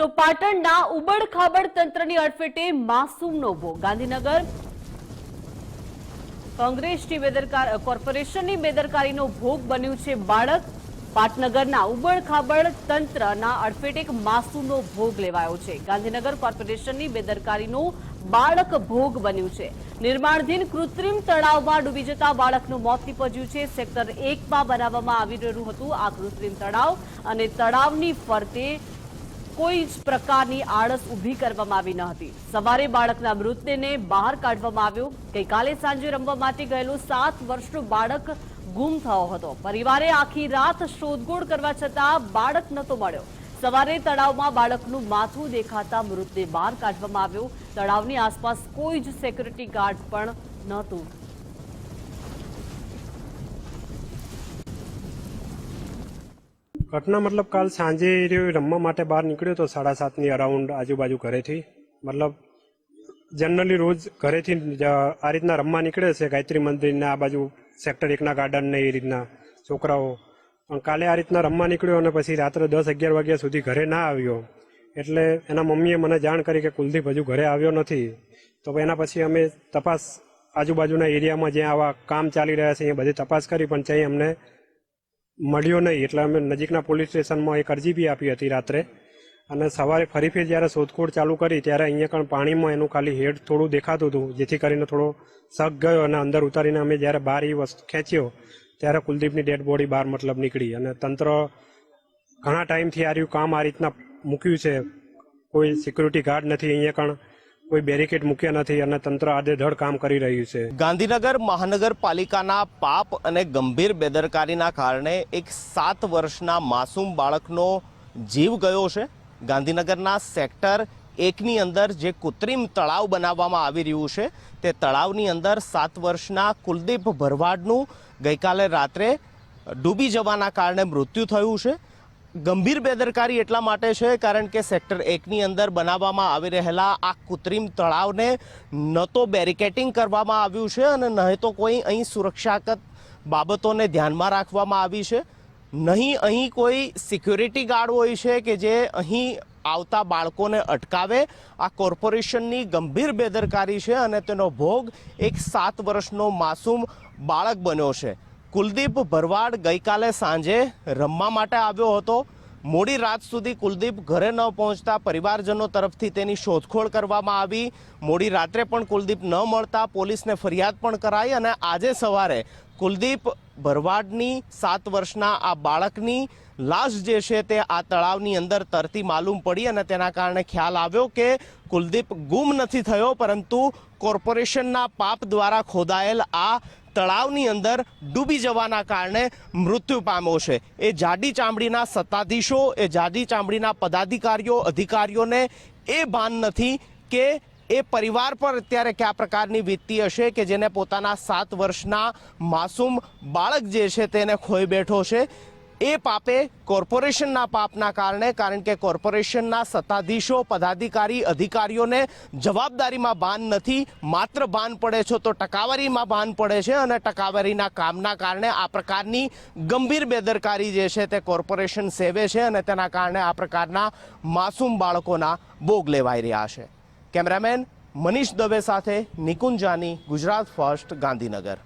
તો પાટણના ઉબડખાબડ તંત્રની અડફેટે માસૂમનો ભોગ. ગાંધીનગર કોંગ્રેસની બેદરકાર કોર્પોરેશનની બેદરકારીનો ભોગ બન્યું છે બાળક. પાટનગરના ઉબડખાબડ તંત્રના અડફેટે એક માસૂમનો ભોગ લેવાયો છે. ગાંધીનગર કોર્પોરેશનની બેદરકારીનો બાળક ભોગ બન્યું છે. નિર્માણધીન કૃત્રિમ તળાવમાં ડૂબી જતા બાળકનું મોત નીપજ્યું છે. સેક્ટર એકમાં બનાવવામાં આવી રહ્યું હતું આ કૃત્રિમ તળાવ અને તળાવની ફરતે કોઈ જ પ્રકારની આળસ ઊભી કરવામાં આવી ન હતી. સવારે બાળકના મૃતદેહને બહાર કાઢવામાં આવ્યો. ગઈકાલે સાંજે રમવા માટે ગયેલું સાત વર્ષનું બાળક ગુમ થયો હતો. પરિવારે આખી રાત શોધખોળ કરવા છતાં બાળક નહોતો મળ્યો. સવારે તળાવમાં બાળકનું માથું દેખાતા મૃતદેહ બહાર કાઢવામાં આવ્યો. તળાવની આસપાસ કોઈ જ સેક્યુરિટી ગાર્ડ પણ નહોતું. ઘટના મતલબ કાલ સાંજે રહ્યો રમવા માટે બહાર નીકળ્યો તો સાડા સાતની અરાઉન્ડ આજુબાજુ ઘરેથી. મતલબ જનરલી રોજ ઘરેથી આ રીતના રમવા નીકળે છે, ગાયત્રી મંદિરને આ બાજુ સેક્ટર એકના ગાર્ડનને એ રીતના છોકરાઓ. પણ કાલે આ રીતના રમવા નીકળ્યો અને પછી રાત્રે દસ અગિયાર વાગ્યા સુધી ઘરે ના આવ્યો. એટલે એના મમ્મીએ મને જાણ કરી કે કુલદીપ હજુ ઘરે આવ્યો નથી. તો એના પછી અમે તપાસ આજુબાજુના એરિયામાં જ્યાં આવા કામ ચાલી રહ્યા છે, એ બધી તપાસ કરી, પણ ત્યાં અમને મળ્યો નહીં. એટલે અમે નજીકના પોલીસ સ્ટેશનમાં એક અરજી બી આપી હતી રાત્રે. અને સવારે ફરી ફરી જ્યારે શોધખોળ ચાલુ કરી ત્યારે અહીંયા કણ પાણીમાં એનું ખાલી હેડ થોડું દેખાતું હતું, જેથી કરીને થોડો શક ગયો અને અંદર ઉતારીને અમે જ્યારે બહાર એ વસ્તુ ખેંચ્યો ત્યારે કુલદીપની ડેડ બોડી બહાર મતલબ નીકળી. અને તંત્ર ઘણા ટાઈમથી આ રહ્યું, કામ આ રીતના મૂક્યું છે. કોઈ સિક્યુરિટી ગાર્ડ નથી, અહીંયા કણ કોઈ બેરિકેડ મૂક્યા નથી અને તંત્ર આડેધડ કામ કરી રહ્યું છે. ગાંધીનગર મહાનગરપાલિકાના પાપ અને ગંભીર બેદરકારીના કારણે એક સાત વર્ષના માસૂમ બાળકનો જીવ ગયો છે. ગાંધીનગરના સેક્ટર એકની અંદર જે કૃત્રિમ તળાવ બનાવવામાં આવી રહ્યું છે, તે તળાવની અંદર સાત વર્ષના કુલદીપ ભરવાડનું ગઈકાલે રાત્રે ડૂબી જવાના કારણે મૃત્યુ થયું છે. ગંભીર બેદરકારી એટલા માટે છે કારણ કે સેક્ટર એકની અંદર બનાવવામાં આવી રહેલા આ કૃત્રિમ તળાવને ન તો બેરિકેટિંગ કરવામાં આવ્યું છે અને ન તો કોઈ અહીં સુરક્ષાગત બાબતોને ધ્યાનમાં રાખવામાં આવી છે. નહીં અહીં કોઈ સિક્યુરિટી ગાર્ડ હોય છે કે જે અહીં આવતા બાળકોને અટકાવે. આ કોર્પોરેશનની ગંભીર બેદરકારી છે અને તેનો ભોગ એક સાત વર્ષનો માસૂમ બાળક બન્યો છે. કુલદીપ ભરવાડ ગઈકાલે સાંજે રમવા માટે આવ્યો હતો. મોડી રાત સુધી કુલદીપ ઘરે ન પહોંચતા પરિવારજનો તરફથી તેની શોધખોળ કરવામાં આવી. મોડી રાત્રે પણ કુલદીપ ન મળતા પોલીસને ફરિયાદ પણ કરાઈ અને આજે સવારે કુલદીપ ભરવાડની સાત વર્ષના આ બાળકની લાશ જે છે તે આ તળાવની અંદર તરતી માલુમ પડી અને તેના કારણે ખ્યાલ આવ્યો કે કુલદીપ ગુમ નથી થયો, પરંતુ કોર્પોરેશનના પાપ દ્વારા ખોદાયેલ આ તળાવની અંદર ડૂબી જવાના કારણે મૃત્યુ પામ્યો છે. એ જાડી ચામડીના સત્તાધીશો, એ જાડી ચામડીના પદાધિકારીઓ, અધિકારીઓને એ ભાન નથી કે એ પરિવાર પર અત્યારે કયા પ્રકારની વીતતી હશે કે જેને પોતાના સાત વર્ષના માસૂમ બાળક જે છે તેને ખોઈ બેઠો છે. એ પાપે કોર્પોરેશનના પાપના કારણે, કારણ કે કોર્પોરેશનના સત્તાધીશો, પદાધિકારી, અધિકારીઓને જવાબદારીમાં ભાન નથી, માત્ર ભાન પડે છે તો ટકાવારીમાં ભાન પડે છે અને ટકાવારીના કામના કારણે આ પ્રકારની ગંભીર બેદરકારી જે છે તે કોર્પોરેશન સેવે છે અને તેના કારણે આ પ્રકારના માસૂમ બાળકોના ભોગ લેવાઈ રહ્યા છે. કેમેરામેન મનીષ દવે સાથે નિકુંજાની, ગુજરાત ફર્સ્ટ, ગાંધીનગર.